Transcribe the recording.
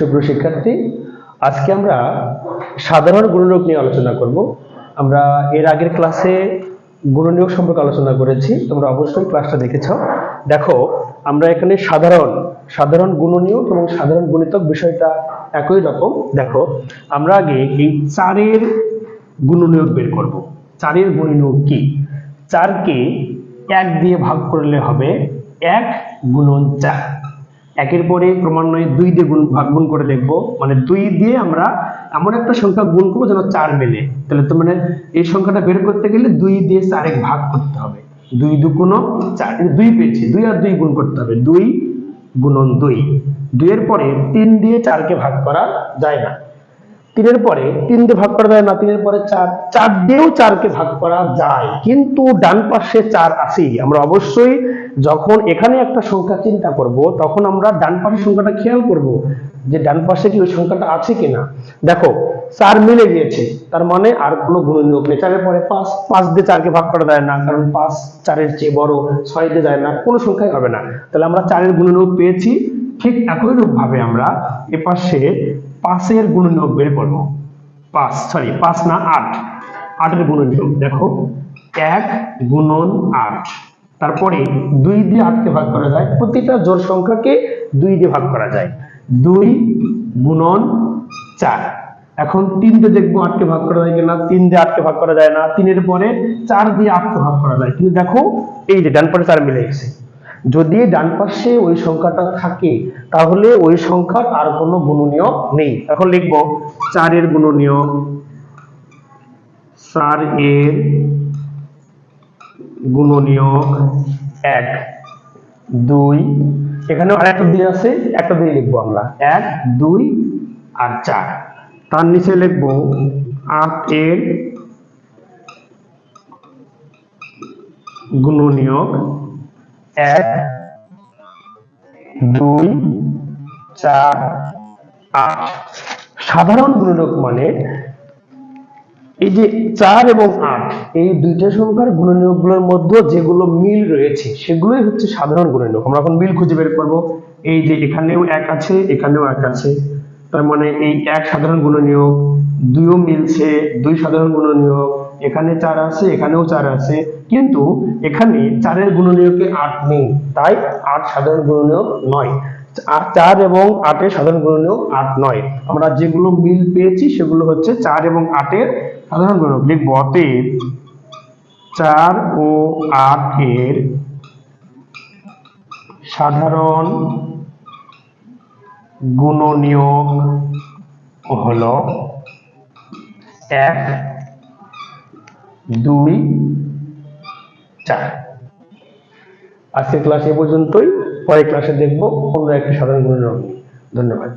সুপ্রিয় শিক্ষার্থী, আজকে আমরা সাধারণ গুণনীয়ক নিয়ে আলোচনা করব। আমরা এর আগের ক্লাসে গুণনীয়ক সম্পর্কে আলোচনা করেছি, তোমরা অবশ্যই ক্লাসটা দেখেছ। দেখো, আমরা এখানে সাধারণ সাধারণ গুণনীয়ক এবং সাধারণ গুণিতক বিষয়টা একই রকম। দেখো, আমরা আগে এই চারের গুণনীয়ক বের করব। চারের গুণনীয়ক কি? চারকে এক দিয়ে ভাগ করলে হবে এক গুণন চার। একের পরে ক্রমান্বয়ে দুই দিয়ে গুণ, ভাগ গুণ করে দেখব মানে দুই দিয়ে আমরা এমন একটা সংখ্যা গুণ করব যেন চার মেলে। তাহলে তো মানে এই সংখ্যাটা বের করতে গেলে দুই দিয়ে চারে ভাগ করতে হবে। দুই দু কোনো চার দুই পেয়েছি, দুই আর দুই গুণ করতে হবে। দুই গুণন দুই। দুইয়ের পরে তিন দিয়ে চারকে ভাগ করা যায় না। তিনের পরে তিন দিয়ে ভাগ করা যায় না, তিনের পরে চার চার দিয়েও চারকে ভাগ করা যায়। কিন্তু ডান পাশে চার আছেই। আমরা অবশ্যই যখন এখানে একটা সংখ্যা চিন্তা করব, তখন আমরা ডান পাশের সংখ্যাটা খেয়াল করব যে ডান পাশে কি ওই সংখ্যাটা আছে কিনা। দেখো, চার মিলে গিয়েছে, তার মানে আর কোনো গুণ গুণনীয়ক নেই। চারের পরে পাঁচ পাঁচ দিয়ে চারকে ভাগ করা যায় না, কারণ পাঁচ চারের চেয়ে বড়, ছয় দিয়ে যায় না, কোনো সংখ্যাই হবে না। তাহলে আমরা চারের গুণ গুণনীয়ক পেয়েছি, ঠিক একই রূপ ভাবে আমরা এপাশে পাঁচের গুণনীয়ক বের করব। পাঁচ সরি পাঁচ না আট। আটের গুণনীয়ক, দেখো, এক গুণন আট। তারপরে দুই দিয়ে আটকে ভাগ করা যায়, প্রতিটা জোর সংখ্যাকে দুই দিয়ে ভাগ করা যায়। দুই গুণন চার। এখন তিন দিয়ে দেখব আটকে ভাগ করা যায় কিনা, তিন দিয়ে আটকে ভাগ করা যায় না, তিনের পরে চার দিয়ে আটকে ভাগ করা যায়। কিন্তু দেখো, এই যে ডান পরে চার মিলে গেছে। যদি ডান পাশে ওই সংখ্যাটা থাকে, তাহলে ওই সংখ্যার আর কোনো গুণনীয় নেই। এখন লিখব, চারের গুণনীয় চার এর গুণনীয়ক এক, দুই, এখানেও আরেকটা দিয়ে আছে, একটা দিয়ে লিখব আমরা, এক, দুই আর চার। তার নিচে লিখব আট এর গুণনীয়ক এক, দুই, চার, আট। সাধারণ গুণনীয়ক মানে এই যে চার এবং আট, এই দুইটা সংখ্যার গুণনীয়কগুলোর মধ্যে যেগুলো মিল রয়েছে, সেগুলোই হচ্ছে সাধারণ গুণনীয়ক আমরা এখন মিল খুঁজে বের করব। এই যে এখানেও এক আছে, এখানেও এক আছে। তার মানে এই এক সাধারণ গুণনীয়ক, দুইও মিলছে, দুই সাধারণ গুণনীয়ক এখানে চার আছে, এখানেও চার আছে। কিন্তু এখানে চারের গুণনীয়কে আট নেই? তাই আট সাধারণ গুণনীয়ক নয়। আর চার এবং আটের সাধারণ গুণনীয়ক আট নয়। আমরা যেগুলো মিল পেয়েছি, সেগুলো হচ্ছে চার এবং আটের সাধারণ গুণনীয়ক। লিখব, অতএব চার ও আটের সাধারণ গুণনীয়ক হলো এক দুই চার আজকের ক্লাস এ পর্যন্তই, পরের ক্লাসে দেখব অন্য একটি সাধারণ গুণের নিয়ে। ধন্যবাদ